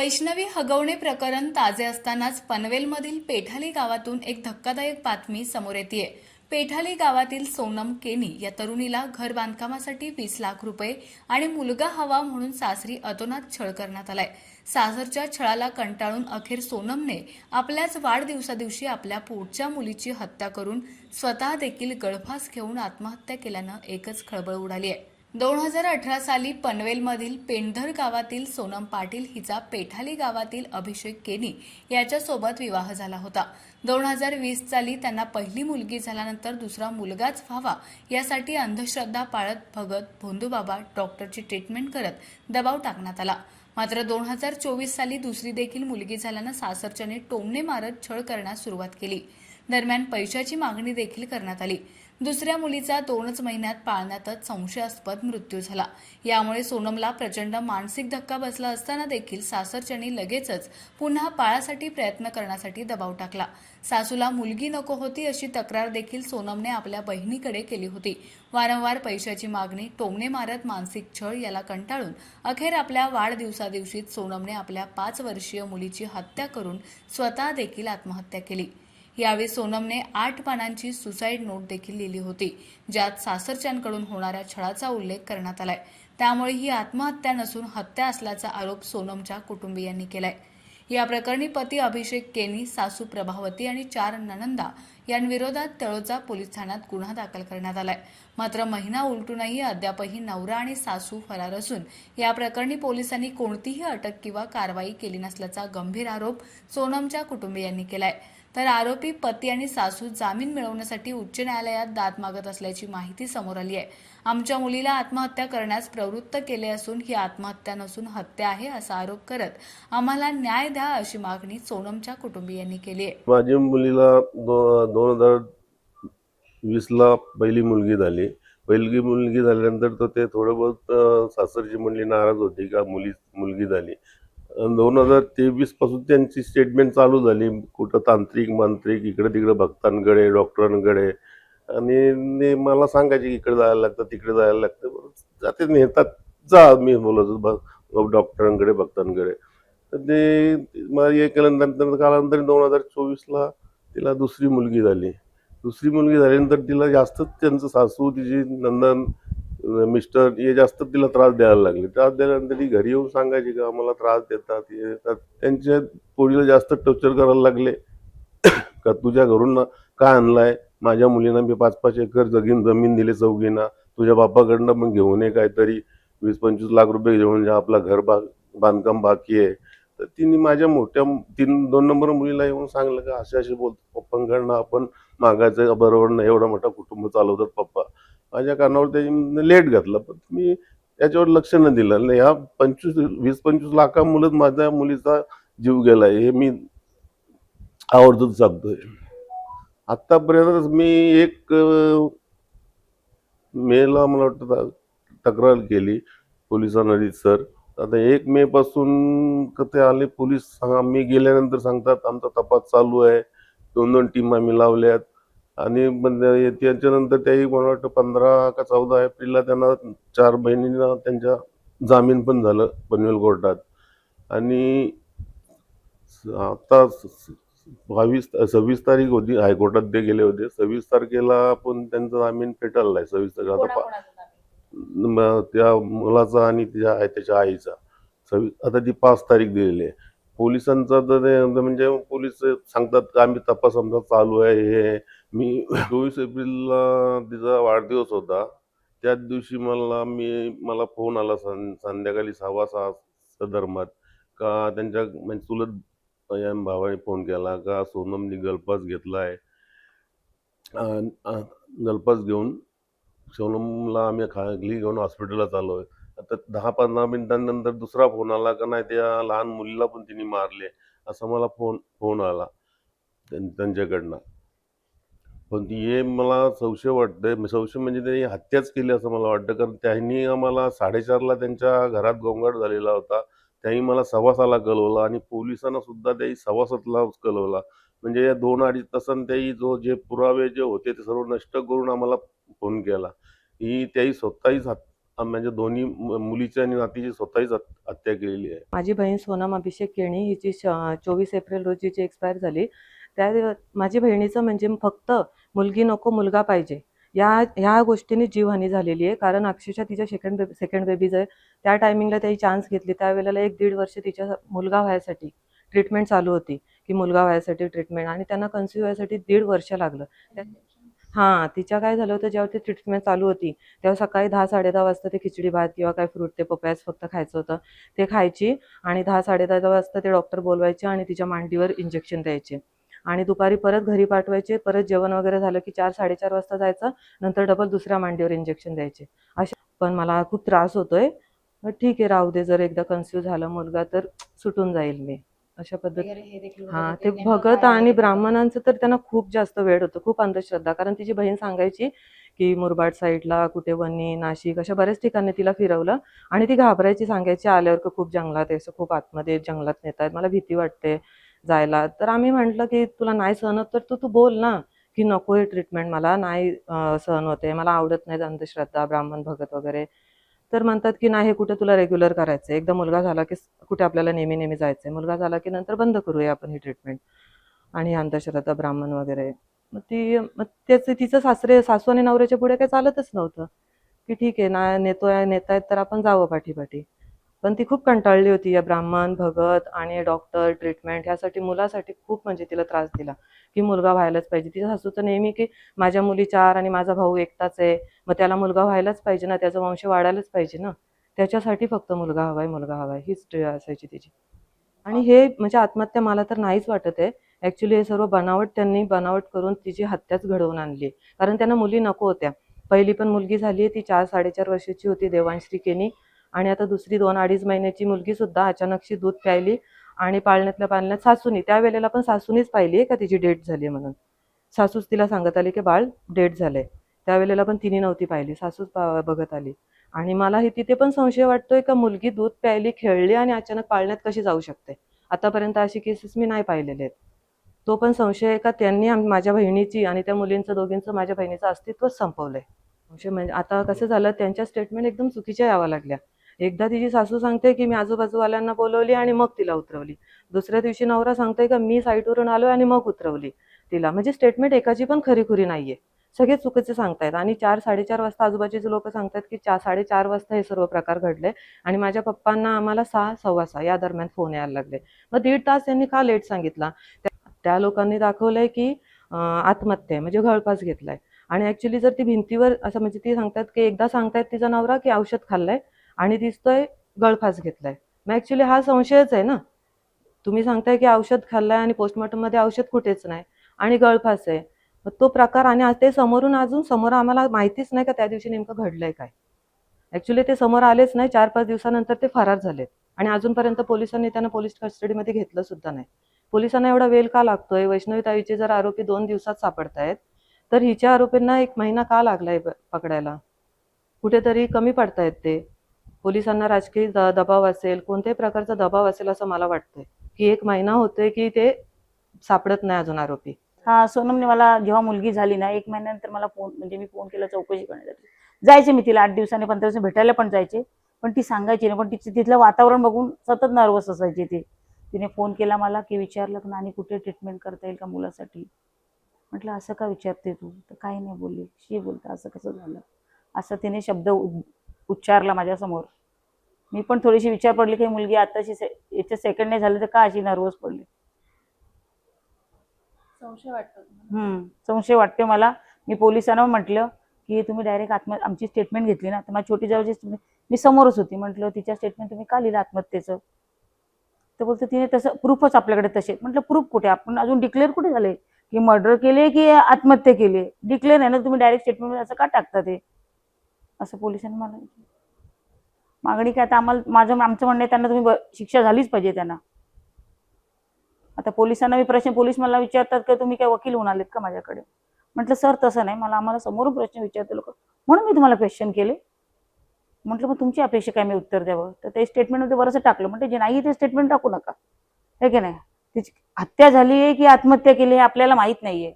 वैष्णवी हगवणे प्रकरण ताजे असतानाच पनवेलमधील पेठाली गावातून एक धक्कादायक बातमी समोर येते पेठाली गावातील सोनम केनी या तरुणीला घर बांधकामासाठी वीस लाख रुपये आणि मुलगा हवा म्हणून सासरी अतोनात छळ करण्यात आलाय. सासरच्या छळाला कंटाळून अखेर सोनमने आपल्याच वाढदिवसादिवशी आपल्या पोटच्या मुलीची हत्या करून स्वतः देखील गळफास घेऊन आत्महत्या केल्यानं एकच खळबळ उडाली आहे दोन हजार अठरा साली पनवेलमधील पेंढर गावातील सोनम पाटील हिचा पेठाली गावातील अभिषेक केनी याच्यासोबत विवाह झाला होता. दोन हजार वीस साली त्यांना पहिली मुलगी झाल्यानंतर दुसरा मुलगाच व्हावा यासाठी अंधश्रद्धा पाळत भगत भोंदूबाबा डॉक्टरची ट्रीटमेंट करत दबाव टाकण्यात आला. मात्र दोन हजार चोवीस साली दुसरी देखील मुलगी झाल्यानं सासरच्याने टोमणे मारत छळ करण्यास सुरुवात केली. दरम्यान पैशाची मागणी देखील करण्यात आली. दुसऱ्या मुलीचा दोनच महिन्यात पाळण्यातच संशयास्पद मृत्यू झाला. यामुळे सोनमला प्रचंड मानसिक धक्का बसला असताना देखील सासरच्यांनी लगेचच पुन्हा पाळासाठी प्रयत्न करण्यासाठी दबाव टाकला. सासूला मुलगी नको होती अशी तक्रार देखील सोनमने आपल्या बहिणीकडे केली होती. वारंवार पैशाची मागणी टोमणे मारत मानसिक छळ याला कंटाळून अखेर आपल्या वाढदिवसादिवशीच सोनमने आपल्या पाच वर्षीय मुलीची हत्या करून स्वतः देखील आत्महत्या केली. यावेळी सोनमने आठ पानांची सुसाईड नोट देखील लिहिली होती ज्यात सासरच्यांकडून होणाऱ्या छळाचा उल्लेख करण्यात आलाय. त्यामुळे ही आत्महत्या नसून हत्या असल्याचा आरोप सोनमच्या कुटुंबियांनी केलाय. या प्रकरणी पती अभिषेक केनी सासू प्रभावती आणि चार ननंदा यांविरोधात तळोजा पोलीस ठाण्यात गुन्हा दाखल करण्यात आलाय. मात्र महिना उलटूनही अद्यापही नवरा आणि सासू फरार असून या प्रकरणी पोलिसांनी कोणतीही अटक किंवा कारवाई केली नसल्याचा गंभीर आरोप सोनमच्या कुटुंबियांनी केलाय. तर आरोपी पती आणि सासू जामीन मिळवण्यासाठी उच्च न्यायालयात दाद मागत असल्याची माहिती समोर आली आहे. आमच्या मुलीला आत्महत्या करण्यास प्रवृत्त केले असून ही आत्महत्या नसून हत्या आहे असा आरोप करत आम्हाला न्याय द्या अशी मागणी सोनमच्या कुटुंबियांनी केली आहे. माझ्या मुलीला दो दोन हजार वीसला पहिली मुलगी झाली. पहिली मुलगी झाल्यानंतर तर ते थोडं बहुत सासरची मंडळी नाराज होती का मुली मुलगी झाली. दोन हजार तेवीसपासून त्यांची स्टेटमेंट चालू झाली. कुठं तांत्रिक मांत्रिक इकडे तिकडे भक्तांकडे डॉक्टरांकडे आणि ने मला सांगायचे की इकडे जायला लागतं तिकडे जायला लागतं. जाते नेतात. जा मी बोलतो डॉक्टरांकडे भक्तांकडे. तर ते मला हे केल्यानंतर कालांतर दोन हजार चोवीसला तिला दुसरी मुलगी झाली. दुसरी मुलगी झाल्यानंतर तिला जास्तच त्यांचं सासू तिची नंदन मिस्टर हे जास्त तिला त्रास द्यायला लागले. त्रास दिल्यानंतर ती घरी येऊन सांगायची का आम्हाला त्रास देतात हे देतात. त्यांच्या पोरीला जास्त टॉर्चर करायला लागले. का तुझ्या घरून काय आणलाय? माझ्या मुलींना मी पाच पाच एकर जगीन जमीन दिले चौघींना. तुझ्या बापाकडनं पण घेऊन ये काहीतरी. वीस पंचवीस लाख रुपये घेऊन जा आपला घर बा बांधकाम बाकी आहे. तर तिने माझ्या मोठ्या तीन दोन नंबर मुलीला येऊन सांगलं का असे असे बोलतो पप्पांकडनं आपण मागायचं बरोबर नाही एवढं मोठं कुटुंब चालवतात पप्पा. माझ्या कानावर त्याची लेट घातला पण मी त्याच्यावर लक्ष न दिलं. नाही ह्या पंचवीस वीस पंचवीस लाखामुळेच माझ्या मुलीचा जीव गेला हे मी आवर्जून सांगतोय. आत्तापर्यंत मी एक मेला मला वाटतं तक्रार केली पोलिसांना सर. आता एक मे पासून कथे आले पोलीस आम्ही मी गेल्यानंतर सांगतात आमचा तपास चालू आहे. दोन दोन टीम आम्ही लावल्यात. आणि त्याच्यानंतर त्याही मला वाटतं पंधरा का चौदा एप्रिलला त्यांना चार बहिणींना त्यांच्या जामीन पण झालं पनवेल कोर्टात. आणि आता बावीस सव्वीस तारीख होती हायकोर्टात ते गेले होते. सव्वीस तारखेला पण त्यांचा जामीन फेटाळला आहे सव्वीस तारखेला. आता त्या मुलाचा आणि तिच्या त्याच्या आईचा. सव्वीस आता ती पाच तारीख दिलेली आहे. पोलिसांचा तर म्हणजे पोलीस सांगतात का आम्ही तपास आमचा चालू आहे हे आहे. मी चोवीस एप्रिलला तिचा वाढदिवस होता. त्याच दिवशी मला मी मला फोन आला सं संध्याकाळी सहा सहा धर्मात का त्यांच्या म्हणजे चुलत या भावाने फोन केला का सोनमनी गलपास घेतला आहे गलपास घेऊन सोनमला आम्ही खाली घेऊन हॉस्पिटलला चाललो आहे आता दहा पंधरा मिनिटांनंतर दुसरा फोन आला का नाही त्या लहान मुलीला पण तिने मारले असा मला फोन फोन आला त्यां- त्यांच्याकडनं. पण हे मला संशय वाटतंय. म- संशय म्हणजे त्यांनी हत्याच केली असं मला वाटतं. कारण त्यांनी आम्हाला साडेचारला त्यांच्या घरात गोंगाट झालेला होता. त्यांनी मला सव्वासाला कळवला आणि पोलिसांना सुद्धा त्याही सव्वासातला कळवला. म्हणजे या दोन अडीच तासांत त्याही जो जे पुरावे जे होते ते सर्व नष्ट करून आम्हाला फोन केला. ही त्याही स्वतःही हात म्हणजे दोन्ही मु- मुलीची आणि नातीची स्वतःहीच हत- हत्या केलेली आहे. माझी बहीण सोनम अभिषेक केणी हिची चोवीस एप्रिल रोजी जी एक्सपायर झाली त्या माझ्या माझी बहिणीचं म्हणजे फक्त मुलगी नको मुलगा पाहिजे. या ह्या गोष्टीने जीवहानी झालेली आहे. कारण अक्षरशः तिच्या सेकंड बेबी सेकंड बेबीज आहे त्या टायमिंगला त्याही चान्स घेतली त्यावेळेला एक दीड वर्ष तिच्या मुलगा व्हायसाठी ट्रीटमेंट चालू होती. की मुलगा व्हायसाठी ट्रीटमेंट आणि त्यांना कन्सिव्ह व्हायसाठी दीड वर्ष लागलं. हा हां तिच्या काय झालं होतं जेव्हा ती ट्रीटमेंट चालू होती तेव्हा सकाळी दहा साडे दहा वाजता ते खिचडी भात किंवा काय फ्रूट ते पपयास फक्त खायचं होतं. ते खायची आणि दहा साडे दहा वाजता ते डॉक्टर बोलवायचे आणि तिच्या मांडीवर इंजेक्शन द्यायचे. आणि दुपारी परत घरी पाठवायचे परत जेवण वगैरे झालं की चार साडेचार वाजता जायचं नंतर डबल दुसऱ्या मांडीवर इंजेक्शन द्यायचे. अशा पण मला खूप त्रास होतोय. ठीक आहे राहू दे जर एकदा कन्फ्यूज झाला मुलगा तर सुटून जाईल मी. अशा पद्धती हा ते भगत आणि ब्राह्मणांचं तर त्यांना खूप जास्त वेळ होतं खूप अंधश्रद्धा. कारण तिची बहीण सांगायची की मुरबाड साईडला कुठे वणी नाशिक अशा बऱ्याच ठिकाणी तिला फिरवलं आणि ती घाबरायची सांगायची आल्यावर खूप जंगलात आहे असं खूप आतमध्ये जंगलात नेत आहेत मला भीती वाटते. जायला. तर आम्ही म्हटलं की तुला नाही सहन होत तर तू तू बोल ना की नको हे ट्रीटमेंट मला नाही सहन होते मला आवडत नाही अंधश्रद्धा ब्राह्मण भगत वगैरे. तर म्हणतात की नाही हे कुठे तुला रेग्युलर करायचं एकदा मुलगा झाला की कुठे आपल्याला नेहमी नेहमी जायचंय? मुलगा झाला की नंतर बंद करूया आपण ही ट्रीटमेंट आणि अंधश्रद्धा ब्राह्मण वगैरे. मग ती मग त्याचं तिचं सासरे सासू आणि नवऱ्याच्या पुढे काही चालतच नव्हतं. की ठीक आहे ना नेतोय नेतायत तर आपण जावं पाठीपाठी. पण ती खूप कंटाळली होती. या ब्राह्मण भगत आणि डॉक्टर ट्रीटमेंट ह्यासाठी मुलासाठी खूप म्हणजे तिला त्रास दिला की मुलगा व्हायलाच पाहिजे. तिच्या सासूचं नेहमी की माझ्या मुली चार आणि माझा भाऊ एकटाच आहे. मग त्याला मुलगा व्हायलाच पाहिजे ना? त्याचा वंश वाढायलाच पाहिजे ना? त्याच्यासाठी फक्त मुलगा हवाय मुलगा हवाय. हीच असायची तिची. आणि हे म्हणजे आत्महत्या मला तर नाहीच वाटत आहे. ऍक्च्युली हे सर्व बनावट त्यांनी बनावट करून तिची हत्याच घडवून आणली कारण त्यांना मुली नको होत्या. पहिली पण मुलगी झाली ती चार साडेचार वर्षाची होती देवांश्री केनी. आणि आता दुसरी दोन अडीच महिन्याची मुलगी सुद्धा अचानकशी दूध प्यायली आणि पाळण्यातल्या पाळण्यात सासूनी त्यावेळेला पण सासूनीच पाहिली का तिची डेट झाली म्हणून. सासूच तिला सांगत आली की बाळ डेट झालंय. त्यावेळेला पण तिने नव्हती पाहिली सासूच बघत आली. आणि मला हे तिथे पण संशय वाटतोय का मुलगी दूध प्यायली खेळली आणि अचानक पाळण्यात कशी जाऊ शकते? आतापर्यंत अशी केसेस मी नाही पाहिलेले आहेत. तो पण संशय आहे का त्यांनी माझ्या बहिणीची आणि त्या मुलींचं दोघींचं माझ्या बहिणीचं अस्तित्वच संपवलंय. संशय म्हणजे आता कसं झालं त्यांच्या स्टेटमेंट एकदम चुकीच्या यावं लागल्या. एकदा तिची सासू सांगते की मी आजूबाजूवाल्यांना बोलवली आणि मग तिला उतरवली. दुसऱ्या दिवशी नवरा सांगतोय का मी साईटवरून आलो आणि मग उतरवली तिला. म्हणजे स्टेटमेंट एकाची पण खरीखुरी नाहीये. सगळे चुकीचे सांगतायत आणि चार साडेचार वाजता आजूबाजूचे लोक सांगतात की चार साडेचार वाजता हे सर्व प्रकार घडले आणि माझ्या पप्पांना आम्हाला सहा सव्वा सहा या दरम्यान फोन यायला लागले. मग दीड तास त्यांनी का लेट सांगितला? त्या- लोकांनी दाखवलंय की आत्महत्या म्हणजे घळपास घेतलाय. आणि ऍक्च्युली जर ती भिंतीवर असं म्हणजे ती सांगतात की एकदा सांगतायत तिचा नवरा की औषध खाल्लंय आणि दिसतोय गळफास घेतलाय. मग ऍक्च्युली हा संशयच आहे ना? तुम्ही सांगताय की औषध खाल्लंय आणि पोस्टमॉर्टममध्ये औषध कुठेच नाही आणि गळफास आहे. मग तो प्रकार आणि आज ते समोरून अजून समोर आम्हाला माहितीच नाही का त्या दिवशी नेमकं घडलंय काय. ऍक्च्युली ते समोर आलेच नाही. चार पाच दिवसानंतर ते फरार झालेत. आणि अजूनपर्यंत पोलिसांनी त्यांना पोलीस कस्टडीमध्ये घेतलं सुद्धा नाही. पोलिसांना एवढा वेळ का लागतोय? वैष्णवी ताईचे जर आरोपी दोन दिवसात सापडतायत तर हिच्या आरोपींना एक महिना का लागलाय पकडायला? कुठेतरी कमी पडतायत ते. पोलिसांना राजकीय द- दबाव असेल कोणत्याही प्रकारचा दबाव असेल असं मला वाटतंय. की एक महिना होतोय की ते सापडत नाही अजून आरोपी. हा सोनमने मला जेव्हा मुलगी झाली ना एक महिन्यानंतर मला फोन म्हणजे मी फोन केला चौकशी करण्यासाठी. जायचे मी तिला आठ दिवसांनी पंधरा दिवसांनी भेटायला पण जायचे. पण ती सांगायची नाही पण तिचं तिथलं वातावरण बघून सतत नर्वस असायची ती. तिने फोन केला मला की विचारलं की आणि कुठे ट्रीटमेंट करता येईल का मुलासाठी? म्हटलं असं का विचारते तू? तर काही नाही बोलली. शी बोलता असं कसं झालं? असं तिने शब्द उच्चारला माझ्यासमोर. मी पण थोडीशी विचार पडली की मुलगी आताशी से याच्या सेकंड नाही झालं तर का अशी नर्वस पडली? संशय वाटतो संशय वाटते मला. मी पोलिसांना म्हटलं की तुम्ही डायरेक्ट आत्म आमची स्टेटमेंट घेतली ना तर माझी छोटी statement- मी समोरच होती. म्हटलं तिच्या स्टेटमेंट तुम्ही का लिहिलं आत्महत्येचं? तर बोलतो तिने तसं प्रूफच आपल्याकडे तसे. म्हटलं प्रूफ कुठे? आपण अजून डिक्लेअर कुठे झाले? की मर्डर केले की आत्महत्या केली डिक्लेअर आहे ना तुम्ही डायरेक्ट स्टेटमेंट असं का टाकता ते? असं पोलिसांनी मला मागणी काय आता आम्हाला माझं आमचं म्हणणं आहे त्यांना तुम्ही शिक्षा झालीच पाहिजे त्यांना. आता पोलिसांना मी प्रश्न पोलीस मला विचारतात की तुम्ही काय वकील होऊन आलेत का माझ्याकडे? म्हटलं सर तसं नाही. मला आम्हाला समोरून प्रश्न विचारते लोक. म्हणून मी तुम्हाला क्वेश्चन केले. म्हटलं मग तुमची अपेक्षा काय? मी उत्तर द्यावं. तर ते स्टेटमेंटमध्ये बरंच टाकलं. म्हणजे जे नाही ते स्टेटमेंट टाकू नका. हे की नाही? तिची हत्या झाली आहे की आत्महत्या केली हे आपल्याला माहीत नाहीये.